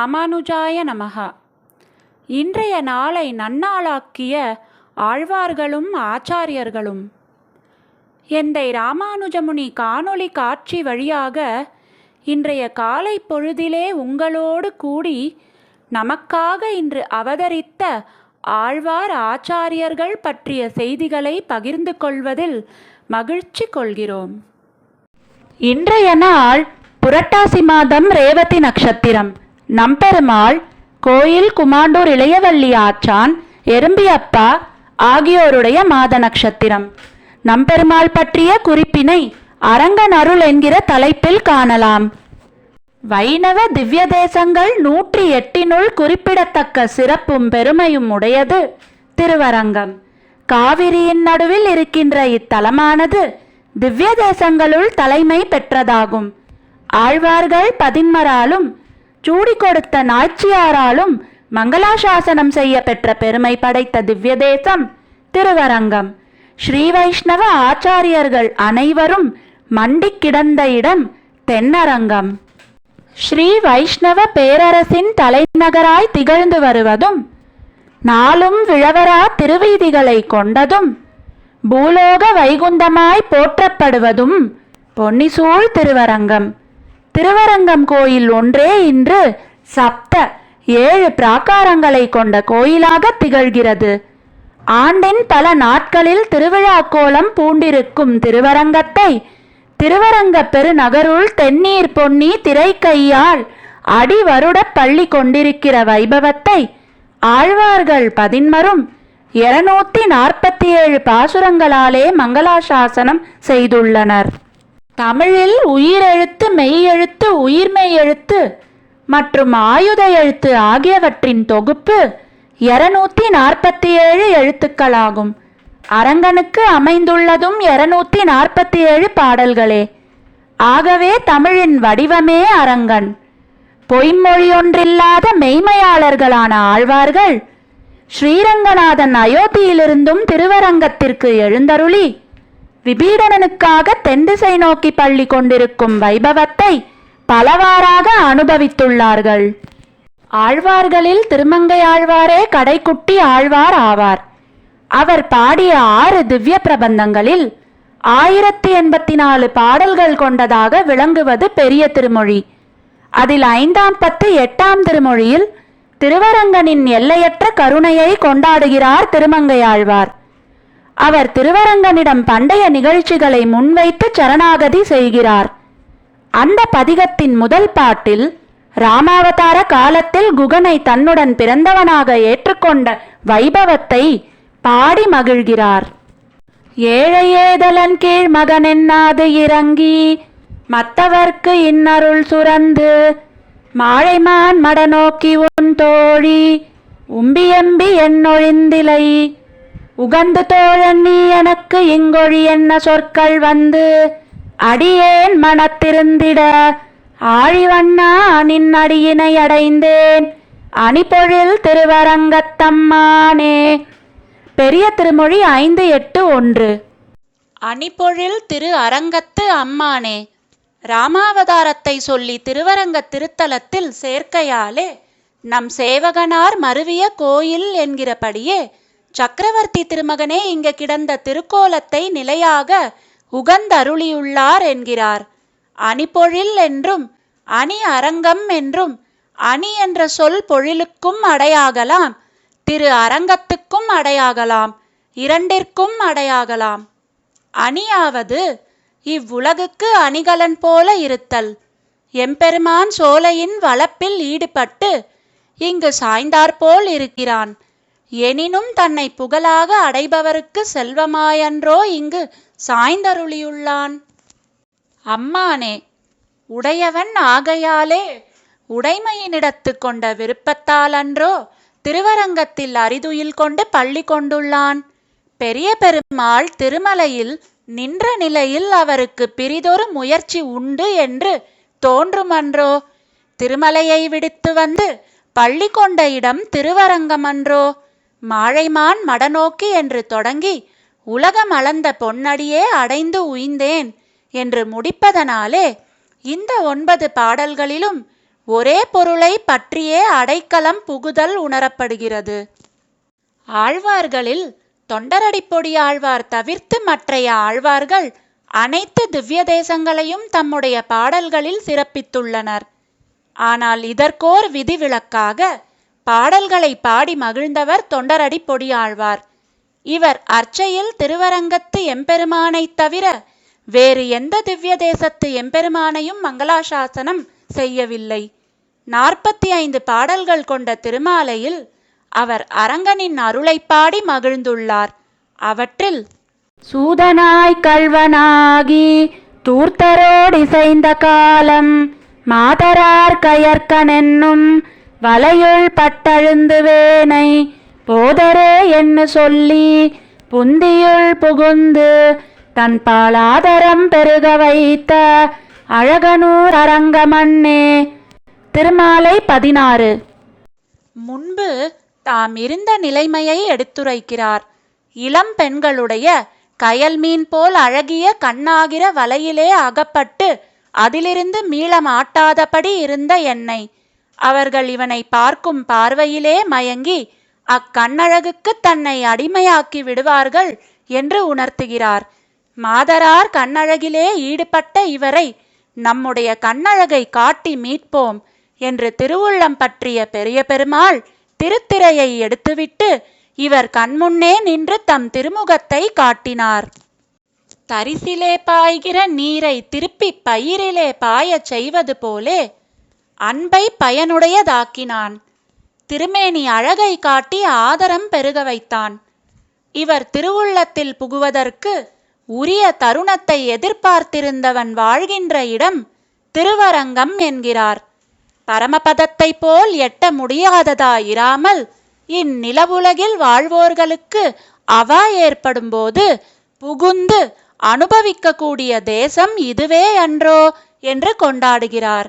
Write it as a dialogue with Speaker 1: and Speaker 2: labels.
Speaker 1: ராமானுஜாய நமகா இன்றைய நாளை நன்னாளாக்கிய ஆழ்வார்களும் ஆச்சாரியர்களும். எந்தை ராமானுஜமுனி காணொளி காட்சி வழியாக இன்றைய காலை பொழுதிலே உங்களோடு கூடி நமக்காக இன்று அவதரித்த ஆழ்வார் ஆச்சாரியர்கள் பற்றிய செய்திகளை பகிர்ந்து கொள்வதில் மகிழ்ச்சி கொள்கிறோம். இன்றைய நாள் புரட்டாசி மாதம் ரேவதி நட்சத்திரம். நம்பெருமாள் கோயில் குமாண்டூர் இளையவள்ளி ஆச்சான் எறும்பியப்பா ஆகியோருடைய மாத நட்சத்திரம். நம்பெருமாள் பற்றிய குறிப்பினை அரங்கன் அருள் என்கிற தலைப்பில் காணலாம். வைணவ திவ்ய தேசங்கள் நூற்றி எட்டினுள் குறிப்பிடத்தக்க சிறப்பும் பெருமையும் உடையது திருவரங்கம். காவிரியின் நடுவில் இருக்கின்ற இத்தலமானது திவ்ய தேசங்களுள் தலைமை பெற்றதாகும். ஆழ்வார்கள் பதின்மராலும் சூடி கொடுத்த நாச்சியாராலும் மங்களாசாசனம் செய்ய பெற்ற பெருமை படைத்த திவ்ய தேசம் திருவரங்கம். ஸ்ரீ வைஷ்ணவ ஆச்சாரியர்கள் அனைவரும் மண்டி கிடந்த இடம் தென்னரங்கம். ஸ்ரீ வைஷ்ணவ பேரரசின் தலைநகராய் திகழ்ந்து வருவதும் நாளும் விழவரா திருவீதிகளை கொண்டதும் பூலோக வைகுந்தமாய் போற்றப்படுவதும் பொன்னிசூழ் திருவரங்கம். திருவரங்கம் கோயில் ஒன்றே இன்று சப்த ஏழு பிராகாரங்களை கொண்ட கோயிலாக திகழ்கிறது. ஆண்டின் பல நாட்களில் திருவிழா கோலம் பூண்டிருக்கும் திருவரங்கத்தை திருவரங்க பெருநகருள் தென்னீர் பொன்னி திரைக்கையால் அடி வருடப் பள்ளி கொண்டிருக்கிற வைபவத்தை ஆழ்வார்கள் பதின்மரும் இருநூத்தி நாற்பத்தி ஏழு பாசுரங்களாலே மங்களாசாசனம் செய்துள்ளனர். தமிழில் உயிரெழுத்து மெய்யெழுத்து உயிர்மெய் எழுத்து மற்றும் ஆயுத எழுத்து ஆகியவற்றின் தொகுப்பு இருநூத்தி நாற்பத்தி ஏழு எழுத்துக்களாகும். அரங்கனுக்கு அமைந்துள்ளதும் இருநூத்தி நாற்பத்தி ஏழு பாடல்களே. ஆகவே தமிழின் வடிவமே அரங்கன். பொய்மொழியொன்றில்லாத மெய்மையாளர்களான ஆழ்வார்கள் ஸ்ரீரங்கநாதன் அயோத்தியிலிருந்தும் திருவரங்கத்திற்கு எழுந்தருளி விபீடனனுக்காக தென்திசை நோக்கி பள்ளி கொண்டிருக்கும் வைபவத்தை பலவாறாக அனுபவித்துள்ளார்கள். ஆழ்வார்களில் திருமங்கை ஆழ்வாரே கடைக்குட்டி ஆழ்வார் ஆவார். அவர் பாடிய ஆறு திவ்ய பிரபந்தங்களில் ஆயிரத்தி எண்பத்தி நாலு பாடல்கள் கொண்டதாக விளங்குவது பெரிய திருமொழி. அதில் ஐந்தாம் பத்து எட்டாம் திருமொழியில் திருவரங்கனின் எல்லையற்ற கருணையை கொண்டாடுகிறார் திருமங்கையாழ்வார் அவர் திருவரங்கனிடம் பண்டைய நிகழ்ச்சிகளை முன்வைத்து சரணாகதி செய்கிறார். அந்த பதிகத்தின் முதல் பாட்டில் ராமாவதார காலத்தில் குகனை தன்னுடன் பிறந்தவனாக ஏற்றுக்கொண்ட வைபவத்தை பாடி மகிழ்கிறார். ஏழை ஏதலன் கீழ் மகனென்னாது இறங்கி மத்தவர்க்கு இன்னருள் சுரந்து மாழைமான் மடநோக்கி உன் தோழி உம்பியம்பி என்னொழிந்திலை. உகந்து தோழன் நீ எனக்கு இங்கொழி என்ன சொற்கள் வந்து? அடியேன் மனத்திருந்திட ஆழிவண்ணா நின் அடியினை அடைந்தேன். அணிபொழில் திருவரங்கத்தம்மானே. பெரிய திருமொழி ஐந்து எட்டு ஒன்று. அணிபொழில் திரு அரங்கத்து அம்மானே. ராமாவதாரத்தை சொல்லி திருவரங்க திருத்தலத்தில் சேர்க்கையாலே நம் சேவகனார் மருவிய கோயில் என்கிறபடியே சக்கரவர்த்தி திருமகனே இங்கு கிடந்த திருக்கோலத்தை நிலையாக உகந்தருளியுள்ளார் என்கிறார். அணிபொழில் என்றும் அணி அரங்கம் என்றும் அணி என்ற சொல் பொழிலுக்கும் அடையாகலாம் திரு அரங்கத்துக்கும் அடையாகலாம் இரண்டிற்கும் அடையாகலாம். அணியாவது இவ்வுலகுக்கு அணிகலன் போல இருத்தல். எம்பெருமான் சோலையின் வளப்பில் ஈடுபட்டு இங்கு சாய்ந்தாற்போல் இருக்கிறான். எனினும் தன்னை புகழாக அடைபவருக்கு செல்வமாயன்றோ இங்கு சாய்ந்தருளியுள்ளான். அம்மானே உடையவன் ஆகையாலே உடைமையினிடத்து கொண்ட விருப்பத்தாலன்றோ திருவரங்கத்தில் அரிதுயில் கொண்டு பள்ளி கொண்டுள்ளான். பெரிய பெருமாள் திருமலையில் நின்ற நிலையில் அவருக்கு பிரிதொரு முயற்சி உண்டு என்று தோன்றுமன்றோ? திருமலையை விடுத்து வந்து பள்ளி கொண்ட இடம் திருவரங்கமன்றோ? மாழைமான் மடநோக்கி என்று தொடங்கி உலகம் அளந்த பொன்னடியே அடைந்து உய்ந்தேன் என்று முடிப்பதனாலே இந்த ஒன்பது பாடல்களிலும் ஒரே பொருளை பற்றியே அடைக்கலம் புகுதல் உணரப்படுகிறது. ஆழ்வார்களில் தொண்டரடிப்பொடி ஆழ்வார் தவிர்த்து மற்றைய ஆழ்வார்கள் அனைத்து திவ்ய தேசங்களையும் தம்முடைய பாடல்களில் சிறப்பித்துள்ளனர். ஆனால் இதற்கோர் விதிவிலக்காக பாடல்களை பாடி மகிழ்ந்தவர் தொண்டரடி பொடியாழ்வார். இவர் அர்ச்சையில் திருவரங்கத்து எம்பெருமானைத் தவிர வேறு எந்த திவ்ய தேசத்து எம்பெருமானையும் மங்களாசாசனம் செய்யவில்லை. நாற்பத்தி ஐந்து பாடல்கள் கொண்ட திருமாலையில் அவர் அரங்கனின் அருளைப் பாடி மகிழ்ந்துள்ளார். அவற்றில் சூதனாய் கள்வனாகி தூர்த்தரோடிசைந்த காலம் மாதரார் கயற்கனென்னும் வலையுள் பட்டழுந்து வேனை போதரே என்று சொல்லி புந்தியுள் புகுந்து தன் பாலாதரம் பெருக வைத்த அழகனூர் அரங்கமண்ணே. திருமாலை பதினாறு. முன்பு தாம் இருந்த நிலைமையை எடுத்துரைக்கிறார். இளம் பெண்களுடைய கயல் மீன் போல் அழகிய கண்ணாகிற வலையிலே அகப்பட்டு அதிலிருந்து மீள மாட்டாதபடி இருந்த என்னை. அவர்கள் இவனை பார்க்கும் பார்வையிலே மயங்கி அக்கண்ணழகுக்கு தன்னை அடிமையாக்கி விடுவார்கள் என்று உணர்த்துகிறார். மாதரார் கண்ணழகிலே ஈடுபட்ட இவரை நம்முடைய கண்ணழகை காட்டி மீட்போம் என்று திருவுள்ளம் பற்றிய பெரிய பெருமாள் திருத்திரையை எடுத்துவிட்டு இவர் கண்முன்னே நின்று தம் திருமுகத்தை காட்டினார். தரிசிலே பாய்கிற நீரை திருப்பி பயிரிலே பாயச் செய்வது போலே அன்பை பயனுடையதாக்கினான். திருமேனி அழகை காட்டி ஆதரம் பெருக வைத்தான். இவர் திருவுள்ளத்தில் புகுவதற்கு உரிய தருணத்தை எதிர்பார்த்திருந்தவன் வாழ்கின்ற இடம் திருவரங்கம் என்கிறார். பரமபதத்தைப் போல் எட்ட முடியாததாயிராமல் இந்நிலவுலகில் வாழ்வோர்களுக்கு அவா ஏற்படும்போது புகுந்து அனுபவிக்கக்கூடிய தேசம் இதுவே அன்றோ என்று கொண்டாடுகிறார்.